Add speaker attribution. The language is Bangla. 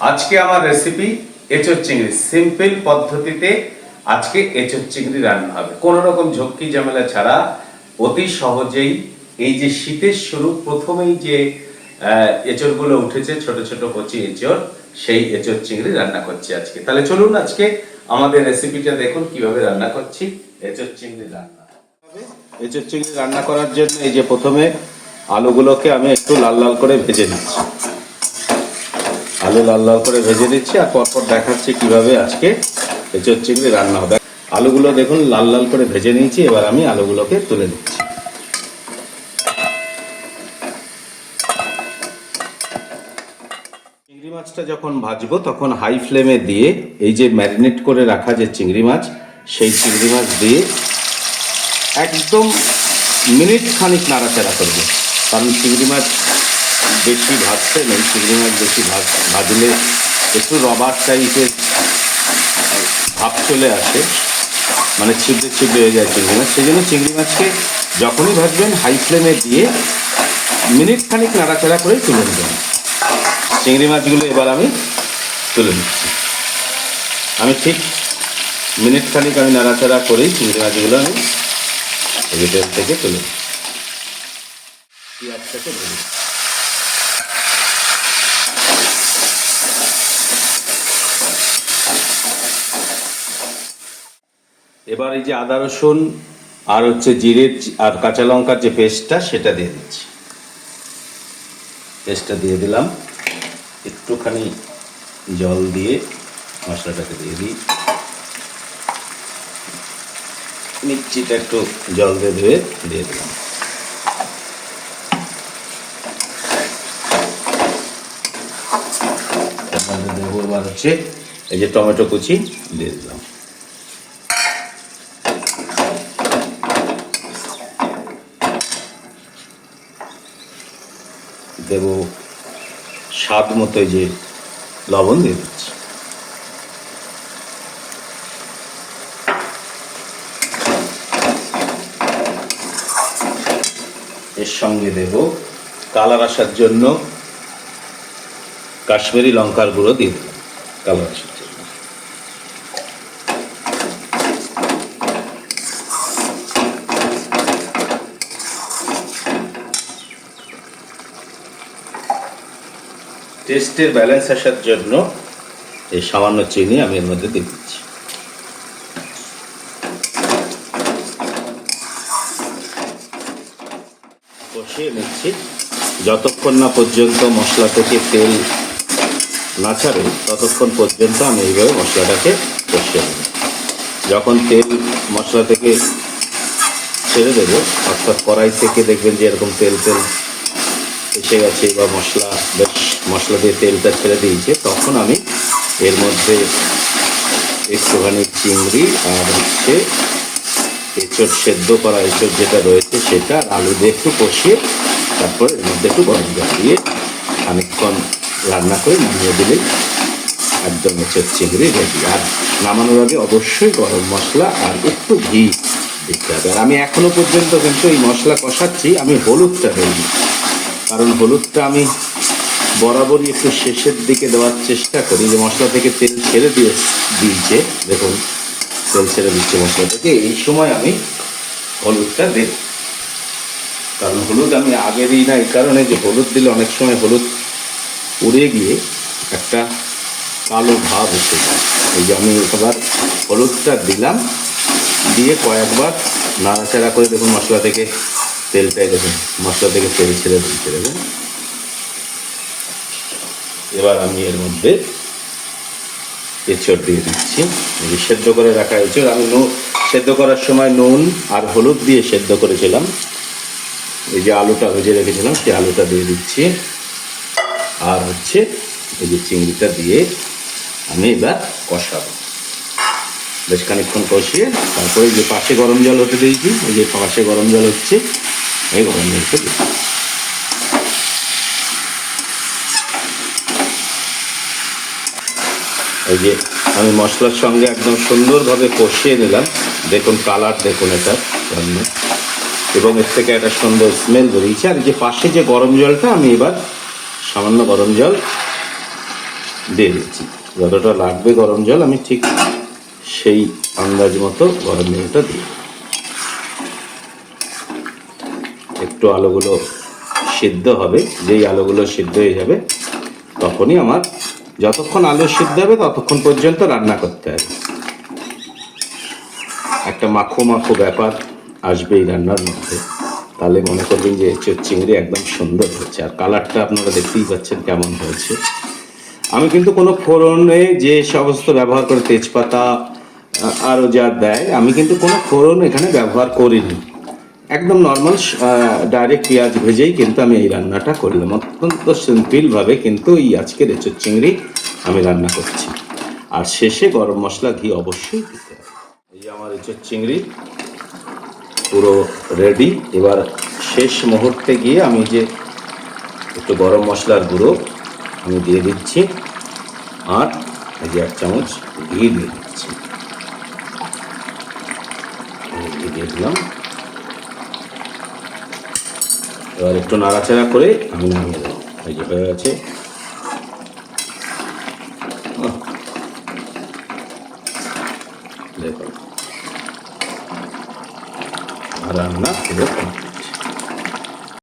Speaker 1: আজকে আমার রেসিপি এঁচোর চিংড়ি। সিম্পল পদ্ধতিতে আজকে এঁচোর চিংড়ি রান্না হবে। কোনো রকম ঝক্কি ঝামেলা ছাড়া অতি সহজেই এই যে শীতের শুরু প্রথমেই যে আহ, এঁচোড়গুলো উঠেছে ছোট ছোট কচি এঁচোড় সেই এঁচোর চিংড়ি রান্না করছি আজকে। তাহলে চলুন আজকে আমাদের রেসিপিটা দেখুন কীভাবে রান্না করছি। এঁচোর চিংড়ি রান্না। এঁচোর চিংড়ি রান্না করার জন্য এই যে প্রথমে আলুগুলোকে আমি একটু লাল লাল করে ভেজে নিচ্ছি। আলু লাল লাল করে ভেজে দিচ্ছি আর পরপর দেখাচ্ছি কীভাবে আজকে এঁচোর চিংড়ি রান্না হবে। আলুগুলো দেখুন, লাল লাল করে ভেজে নিয়েছি, এবার আমি আলুগুলোকে তুলে দিচ্ছি চিংড়ি মাছটা যখন ভাজবো, তখন হাই ফ্লেমে দিয়ে এই যে ম্যারিনেট করে রাখা যে চিংড়ি মাছ, সেই চিংড়ি মাছ দিয়ে একদম মিনিট খানিক নাড়াচাড়া করবে। কারণ চিংড়ি মাছ বেশি ভাজতে নেই চিংড়ি মাছ বেশি ভাজ, ভাজলে একটু রবার টাইপের ভাব চলে আসে মানে ছিপড়ে ছিপড়ে হয়ে যায় চিংড়ি মাছ। সেই জন্য চিংড়ি মাছকে যখনই ভাজবেন হাই ফ্লেমে দিয়ে মিনিট খানিক নাড়াচাড়া করে তুলে নেবেন। চিংড়ি মাছগুলো এবার আমি তুলে নিচ্ছি। আমি ঠিক মিনিট খানিক আমি নাড়াচাড়া করেই চিংড়ি মাছগুলো আমি থেকে তুলে। পেঁয়াজটাকে ভেজে এবার এই যে আদা, রসুন আর হচ্ছে জিরের আর কাঁচা লঙ্কার যে পেস্টটা, সেটা দিয়ে দিচ্ছি। পেস্টটা দিয়ে দিলাম। একটুখানি জল দিয়ে মশলাটাকে দিয়ে দিই। মিষ্টিটা একটু জল দিয়ে ধুয়ে দিয়ে দিলাম। দেবো এবার হচ্ছে এই যে টমেটো কুচি দিয়ে দিলাম। দেব স্বাদ মতো যে লবণ দিয়ে দিচ্ছি। এর সঙ্গে দেব কালার আসার জন্য কাশ্মীরি লঙ্কার গুঁড়ো দিয়ে দেব কালার আসার জন্য টেস্টের ব্যালেন্স আসার জন্য এই সামান্য চিনি আমি এর মধ্যে দিয়ে দিচ্ছি। কষিয়ে নিচ্ছি। যতক্ষণ না পর্যন্ত মশলা থেকে তেল না ছাড়ে, ততক্ষণ পর্যন্ত আমি এইভাবে মশলাটাকে কষিয়ে নেব। যখন তেল মশলা থেকে ছেড়ে দেবো, অর্থাৎ কড়াই থেকে দেখবেন যে এরকম তেল তেল এসে গেছে বা মশলা, বেশ মশলা দিয়ে তেলটা ছেড়ে দিয়েছে। তখন আমি এর মধ্যে একটুখানি চিংড়ি আর হচ্ছে এঁচড় সেদ্ধ করা এঁচড় যেটা রয়েছে সেটা আলু দিয়ে একটু কষিয়ে তারপর এর মধ্যে একটু গরম জল দিয়ে খানিকক্ষণ রান্না করে নামিয়ে দিলেই একদম এঁচড় চিংড়ি রেডি আর নামানোর আগে অবশ্যই গরম মশলা আর একটু ঘি দিতে হবে। আর আমি এখনও পর্যন্ত কিন্তু এই মশলা কষাচ্ছি, আমি হলুদটা দিইনি। কারণ হলুদটা আমি বরাবরই একটু শেষের দিকে দেওয়ার চেষ্টা করি। যে মশলা থেকে তেল ছেড়ে দিয়ে দিয়েছে, দেখুন, তেল ছেড়ে দিচ্ছে মশলা থেকে। এই সময় আমি হলুদটা দেব। কারণ হলুদ আমি আগে দিই না, এই কারণে যে হলুদ দিলে অনেক সময় হলুদ উড়ে গিয়ে একটা কালো ভাব এসে যায়। এই যে আমি এবার হলুদটা দিলাম, দিয়ে কয়েকবার নাড়াচাড়া করে দেখুন মশলা থেকে তেলটাই দেখুন মশলা থেকে তেল ছেড়ে দিচ্ছে দেখুন এবার আমি এর মধ্যে এঁচড় দিয়ে দিচ্ছি। সেদ্ধ করে রাখা এঁচড়, আমি নুন, সেদ্ধ করার সময় নুন আর হলুদ দিয়ে সেদ্ধ করেছিলাম। এই যে আলুটা ভেজে রেখেছিলাম, সেই আলুটা দিয়ে দিচ্ছি। আর হচ্ছে এই যে চিংড়িটা দিয়ে আমি এবার কষাবো। বেশ খানিক্ষণ কষিয়ে, তারপরে যে পাশে গরম জল হতে দিয়েছি, এই যে পাশে গরম জল হচ্ছে এই যে আমি মশলার সঙ্গে একদম সুন্দরভাবে কষিয়ে নিলাম। দেখুন কালার, দেখুন এটা এবং এর থেকে একটা সুন্দর স্মেল বেরিয়েছে। আর যে পাশে যে গরম জলটা, আমি এবার সামান্য গরম জল দিয়ে দিচ্ছি। যতটা লাগবে গরম জল, আমি ঠিক সেই আন্দাজ মতো গরম জলটা দিই একটু আলুগুলো সিদ্ধ হবে, যেই আলুগুলো সিদ্ধ হয়ে যাবে, তখনই আমার যতক্ষণ আলু সিদ্ধ হবে ততক্ষণ পর্যন্ত রান্না করতে হবে। একটা মাখো মাখো ব্যাপার আসবে এই রান্নার মধ্যে। তাহলে মনে করবেন যে চিংড়ি একদম সুন্দর হয়েছে আর কালারটা আপনারা দেখতেই পাচ্ছেন কেমন হয়েছে। আমি কিন্তু কোনো ফোড়নে যে সমস্ত ব্যবহার করে তেজপাতা আরও যা দেয়, আমি কিন্তু কোনো ফোড়ন এখানে ব্যবহার করিনি। একদম নর্মাল ডাইরেক্ট পেঁয়াজ ভেজেই কিন্তু আমি এই রান্নাটা করলাম। অত্যন্ত সিম্পলভাবে কিন্তু এই আজকের এঁচোড় চিংড়ি আমি রান্না করছি। আর শেষে গরম মশলা ঘি অবশ্যই দিতে হবে। এই আমার এঁচোড় চিংড়ি পুরো রেডি এবার শেষ মুহূর্তে গিয়ে আমি যে একটু গরম মশলার গুঁড়ো আমি দিয়ে দিচ্ছি। আর এই যে এক চামচ ঘি দিয়ে দিচ্ছি। দিয়ে দিলাম। এবার একটু নাড়াচাড়া করে আমি নামিয়ে দেবো এই যে হয়ে গেছে। আর রান্না।